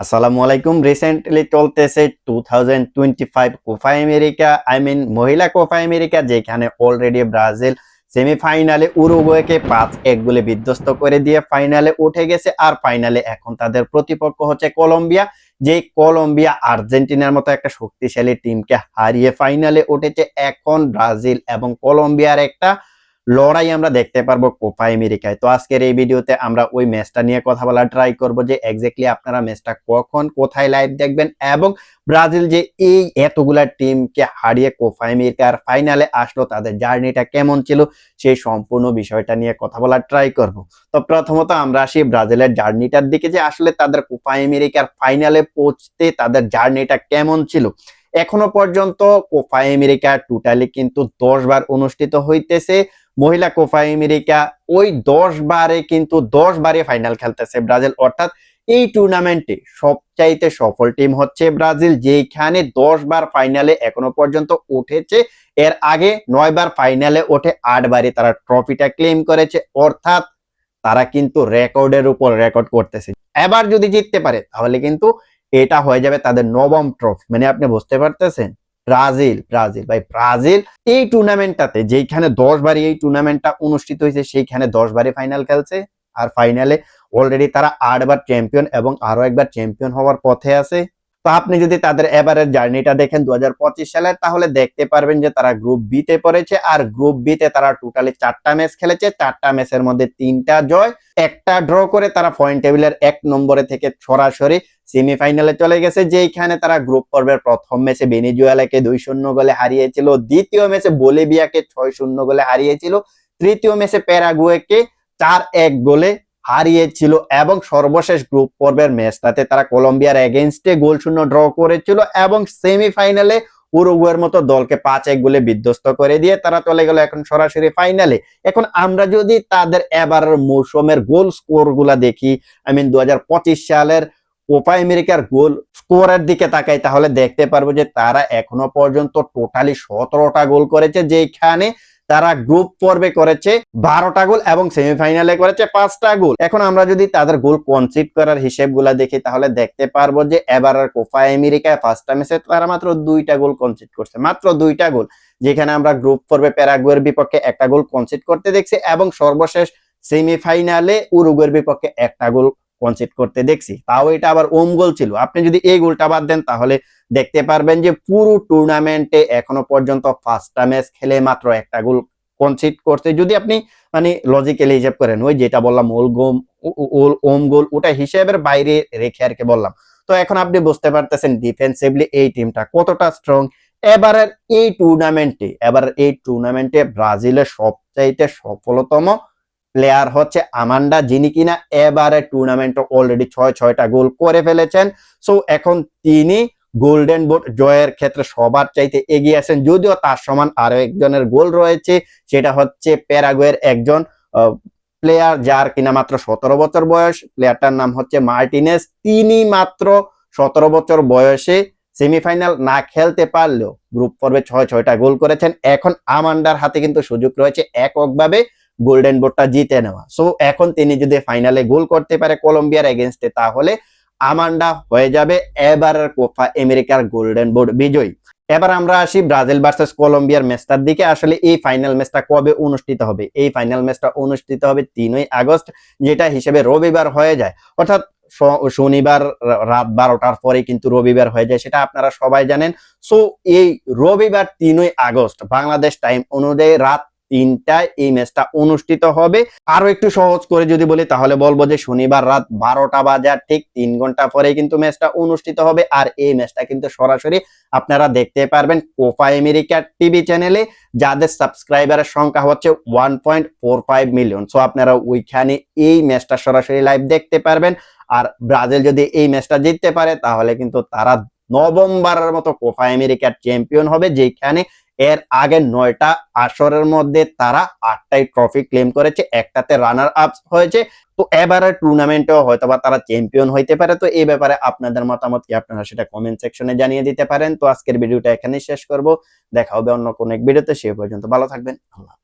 আসসালামু আলাইকুম। রিসেন্টলি চলতেছে two thousand twenty five Copa America I mean মহিলা কোফা আমেরিকা যেখানে অলরেডি ব্রাজিল সেমিফাইনালে উরুগুয়েকে পাঁচ এক গোলে বিধ্বস্ত করে দিয়ে ফাইনালে উঠে গেছে। আর ফাইনালে এখন তাদের প্রতিপক্ষ হচ্ছে কলম্বিয়া যে কলম্বিয়া আর্জেন্টিনার মতো একটা শক্তিশালী টিমকে হারিয়ে ফাইনালে উঠেছে। এখন ব্রাজিল এবং কলম্বিয়ার একটা লড়াই আমরা দেখতে পারব কোপা আমেরিকায়। তো আজকের এই ভিডিওতে আমরা ওই ম্যাচটা নিয়ে কথা বলা ট্রাই করব যে এক্স্যাক্টলি আপনারা ম্যাচটা কখন কোথায় লাইভ দেখবেন এবং ব্রাজিল যে এই এতগুলা টিমকে হারিয়ে কোপা আমেরিকার ফাইনালে আসলো, তাদের জার্নিটা কেমন ছিল, সেই সম্পূর্ণ বিষয়টা নিয়ে কথা বলা ট্রাই করব। তো প্রথমত আমরা আসি ব্রাজিলের জার্নিটার দিকে যে আসলে তাদের কোপা আমেরিকার ফাইনালে পৌঁছতে তাদের জার্নিটা কেমন ছিল। এখনও পর্যন্ত কোপা আমেরিকা টোটালি কিন্তু দশ বার অনুষ্ঠিত হইতেছে। মহিলা কোপা আমেরিকা ওই দশ বারে কিন্তু দশ বারে ফাইনাল খেলতেছে ব্রাজিল। অর্থাৎ এই টুর্নামেন্টে সবচাইতে সফল টিম হচ্ছে ব্রাজিল যেখানে দশ বার ফাইনালে এখনও পর্যন্ত উঠেছে। এর আগে নয় বার ফাইনালে ওঠে, আট বারে তারা ট্রফিটা ক্লেম করেছে। অর্থাৎ তারা কিন্তু রেকর্ডের উপর রেকর্ড করতেছে। এবার যদি জিততে পারে, তাহলে কিন্তু এটা হয়ে যাবে তাদের নবম ট্রফি মানে আপনি বুঝতে পারতেছেন? Brazil Brazil. ভাই, ব্রাজিল এই টুর্নামেন্টটাতে যেখানে দশ বারই এই টুর্নামেন্টটা অনুষ্ঠিত হয়েছে, সেইখানে দশ বারই ফাইনাল খেলছে। আর ফাইনালে অলরেডি তারা আটবার চ্যাম্পিয়ন এবং আরও একবার চ্যাম্পিয়ন হওয়ার পথে আছে। তো আপনি যদি তাদের এবারের জার্নিটা দেখেন দু সালের, তাহলে দেখতে পারবেন যে তারা গ্রুপ বি তে পড়েছে আর গ্রুপ বি তে তারা টোটালি চারটা ম্যাচ খেলেছে। চারটা ম্যাচের মধ্যে তিনটা জয়, একটা ড্র করে তারা পয়েন্ট টেবিলের এক নম্বরে থেকে সরাসরি সেমিফাইনালে চলে গেছে যেখানে তারা গ্রুপ পর্বের প্রথম ম্যাচে বেনিজুয়ালাকে দুই শূন্য গোলে হারিয়েছিল, দ্বিতীয় ম্যাচে বলিভিয়াকে ছয় শূন্য গোলে হারিয়েছিল, তৃতীয় ম্যাচে প্যারাগুয়েকে চার এক গোলে হারিয়েছিল এবং সর্বশেষ গ্রুপ পর্বের ম্যাচটাতে তারা কলম্বিয়ার এগেনস্টে গোল শূন্য ড্র করেছিল এবং সেমিফাইনালে উরুগুয়ের মতো দলকে পাঁচ এক গোলে বিধ্বস্ত করে দিয়ে তারা চলে গেল এখন সরাসরি ফাইনালে। এখন আমরা যদি তাদের এবারের মৌসুমের গোল স্কোরগুলা দেখি আই মিন দু হাজার পঁচিশ সালের কোপা আমেরিকার গোল স্কোরের দিকে তাকাই, তাহলে দেখতে পারব যে তারা এখনও পর্যন্ত টোটালি সতেরোটা গোল করেছে যেখানে তারা গ্রুপ পর্বে করেছে, বারোটা গোল এবং সেমিফাইনালে করেছে পাঁচটা গোল এখন আমরা যদি তাদের গোল কনসিড করার হিসেবগুলা দেখি, তাহলে দেখতে পারব যে এবার কোপা আমেরিকায় ফার্স্ট ম্যাচে তারা মাত্র দুইটা গোল কনসিড করছে, মাত্র দুইটা গোল যেখানে আমরা গ্রুপ পর্বে প্যারাগুয়ের বিপক্ষে একটা গোল কনসিড করতে দেখছি এবং সর্বশেষ সেমিফাইনালে উরুগুয়ের বিপক্ষে একটা গোল কনসিড করতে দেখছি। তাও এটা আবার ওম গোল ছিল। আপনি যদি এই গোলটা বাদ দেন, তাহলে দেখতে পারবেন যে পুরো টুর্নামেন্টে এখনও পর্যন্ত পাঁচটা ম্যাচ খেলে মাত্র একটা গোল কনসিড করছে। যদি আপনি মানে লজিক্যালি হিসাব করেন, ওই যেটা বললাম ওল গোম ওল ওম গোল ওটা হিসেবের বাইরে রেখে আর কি বললাম। তো এখন আপনি বুঝতে পারতেছেন ডিফেন্সিভলি এই টিমটা কতটা স্ট্রং এবারের এই টুর্নামেন্টে এবার এই টুর্নামেন্টে ব্রাজিলের সবচাইতে সফলতম প্লেয়ার হচ্ছে আমান্ডা যিনি কিনা এবারে টুর্নামেন্টে অলরেডি ছয় ছয়টা গোল করে ফেলেছেন। সো এখন তিনি গোল্ডেন বুট জয়ের ক্ষেত্রে সবার চাইতে এগিয়ে আছেন। যদিও তার সমান আরও একজনের গোল রয়েছে, সেটা হচ্ছে প্যারাগুয়ের একজন প্লেয়ার যার কিনা মাত্র সতেরো বছর বয়স। প্লেয়ারটার নাম হচ্ছে মার্টিনেস। তিনি মাত্র সতেরো বছর বয়সে সেমিফাইনাল না খেলতে পারলেও গ্রুপ পর্বে ছয় ছয়টা গোল করেছেন। এখন আমান্ডার হাতে কিন্তু সুযোগ রয়েছে। এককভাবে গোল্ডেন বোর্ডটা জিতে নেওয়া। সো এখন তিনি যদি ফাইনালে গোল করতে পারে কলম্বিয়ার এগেনস্টে তাহলে আমান্ডা হয়ে যাবে এবারের কোপা আমেরিকার গোল্ডেন বোর্ড বিজয়ী। এবার আমরা আসি ব্রাজিল ভার্সেস কলম্বিয়ার ম্যাচটার দিকে। আসলে এই ফাইনাল ম্যাচটা কবে অনুষ্ঠিত হবে? এই ফাইনাল ম্যাচটা অনুষ্ঠিত হবে তিনই আগস্ট, যেটা হিসেবে রবিবার হয়ে যায়। অর্থাৎ শনিবার রাত বারোটার পরে কিন্তু রবিবার হয়ে যায়, সেটা আপনারা সবাই জানেন। সো এই রবিবার তিনই আগস্ট, বাংলাদেশ টাইম অনুযায়ী রাত তিনটায় এই ম্যাচটা অনুষ্ঠিত হবে। আরও একটু সহজ করে যদি বলি, তাহলে বলব যে শনিবার রাত বারোটা বাজার, ঠিক তিন ঘণ্টা পরে কিন্তু ম্যাচটা অনুষ্ঠিত হবে। আর এই ম্যাচটা কিন্তু সরাসরি আপনারা দেখতে পারবেন কোপা আমেরিকা টিভি চ্যানেলে। যাদের সাবস্ক্রাইবারের সংখ্যা হচ্ছে one point four five million. So আপনারা ওইখানে এই ম্যাচটা সরাসরি লাইভ দেখতে পারবেন। আর ব্রাজিল যদি এই ম্যাচটা জিততে পারে, তাহলে কিন্তু তারা নভেম্বরের মতো কোপা আমেরিকার চ্যাম্পিয়ন হবে, যেখানে এর আগে নয়টা আসরের মধ্যে তারা আটটাই ট্রফি ক্লেম করেছে, একটাতে রানার আপ হয়েছে। তো এবারে টুর্নামেন্টেও হয়তো বা তারা চ্যাম্পিয়ন হইতে পারে। তো এই ব্যাপারে আপনাদের মতামত কি আপনারা সেটা কমেন্ট সেকশনে জানিয়ে দিতে পারেন। তো আজকের ভিডিওটা এখানেই শেষ করব। দেখা হবে অন্য কোনো এক ভিডিওতে সে পর্যন্ত ভালো থাকবেন। আল্লাহ